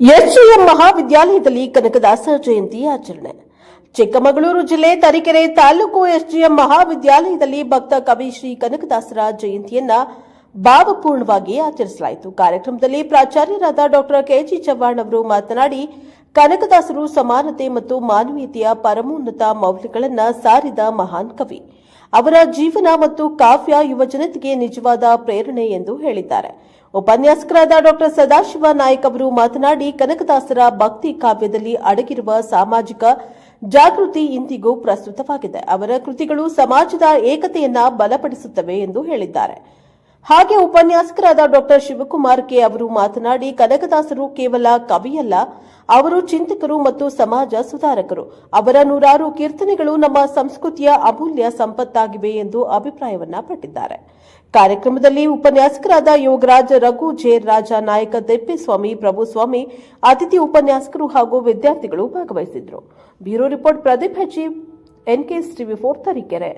SJM ಮಹಾವಿದ್ಯಾಲಯದಲ್ಲಿ Kanakadasa Jayanti ಆಚರಣೆ. ಚಿಕ್ಕಮಗಳೂರು ಜಿಲ್ಲೆ Tarikere taluk SGM ಮಹಾವಿದ್ಯಾಲಯದಲ್ಲಿ ಭಕ್ತ ಕವಿ ಶ್ರೀ ಕನಕದಾಸರ ಜಯಂತಿಯನ್ನ ಭಾವಪೂರ್ಣವಾಗಿ ಆಚರಿಸಲಾಯಿತು. ಕಾರ್ಯಕ್ರಮದಲ್ಲಿ ಪ್ರಾಚಾರ್ಯರಾದ ಡಾಕ್ಟರ್ ಕೆಜಿ ಚವ್ಹಾಣ್ ಅವರು ಮಾತನಾಡಿ, ಕನಕದಾಸರು ಸಮಾನತೆ ಮತ್ತು ಮಾನವೀಯತೆಯ ಪರಮೋನ್ನತ ಮೌಲ್ಯಗಳನ್ನು ಸಾರಿದ ಮಹಾನ್ ಕವಿ. ಅವರ ಜೀವನ ಮತ್ತು ಕಾವ್ಯ ಯುವಜನತೆಗೆ ನಿಜವಾದ ಪ್ರೇರಣೆ ಎಂದು ಹೇಳಿದ್ದಾರೆ. ಉಪನ್ಯಾಸಕರಾದ ಡಾಕ್ಟರ್ ಸದಾಶಿವ ನಾಯಕ್ ಅವರು ಮಾತನಾಡಿ, ಕನಕದಾಸರ ಭಕ್ತಿ ಕಾವ್ಯದಲ್ಲಿ ಅಡಗಿರುವ ಸಾಮಾಜಿಕ ಜಾಗೃತಿ ಇಂದಿಗೂ ಪ್ರಸ್ತುತವಾಗಿದೆ. ಅವರ ಕೃತಿಗಳು ಸಮಾಜದ ಏಕತೆಯನ್ನ ಬಲಪಡಿಸುತ್ತವೆ ಎಂದು ಹೇಳಿದ್ದಾರೆ. ಹಾಗೆ ಉಪನ್ಯಾಸಕರಾದ ಡಾಕ್ಟರ್ ಶಿವಕುಮಾರ್ ಕೆ ಅವರು ಮಾತನಾಡಿ, ಕನಕದಾಸರು ಕೇವಲ ಕವಿಯಲ್ಲ, ಅವರು ಚಿಂತಕರು ಮತ್ತು ಸಮಾಜ ಸುಧಾರಕರು. ಅವರ ನೂರಾರು ಕೀರ್ತನೆಗಳು ನಮ್ಮ ಸಂಸ್ಕೃತಿಯ ಅಮೂಲ್ಯ ಸಂಪತ್ತಾಗಿವೆ ಎಂದು ಅಭಿಪ್ರಾಯವನ್ನ ಪಟ್ಟಿದ್ದಾರೆ. ಕಾರ್ಯಕ್ರಮದಲ್ಲಿ ಉಪನ್ಯಾಸಕರಾದ ಯೋಗರಾಜ್, ರಘು ಜೇರ್ ರಾಜ, ನಾಯಕ ದೆಪ್ಪೇಸ್ವಾಮಿ ಪ್ರಭುಸ್ವಾಮಿ, ಅತಿಥಿ ಉಪನ್ಯಾಸಕರು ಹಾಗೂ ವಿದ್ಯಾರ್ಥಿಗಳು ಭಾಗವಹಿಸಿದ್ರು bureau report Pradeep Hejji NKS TV four Tarikere.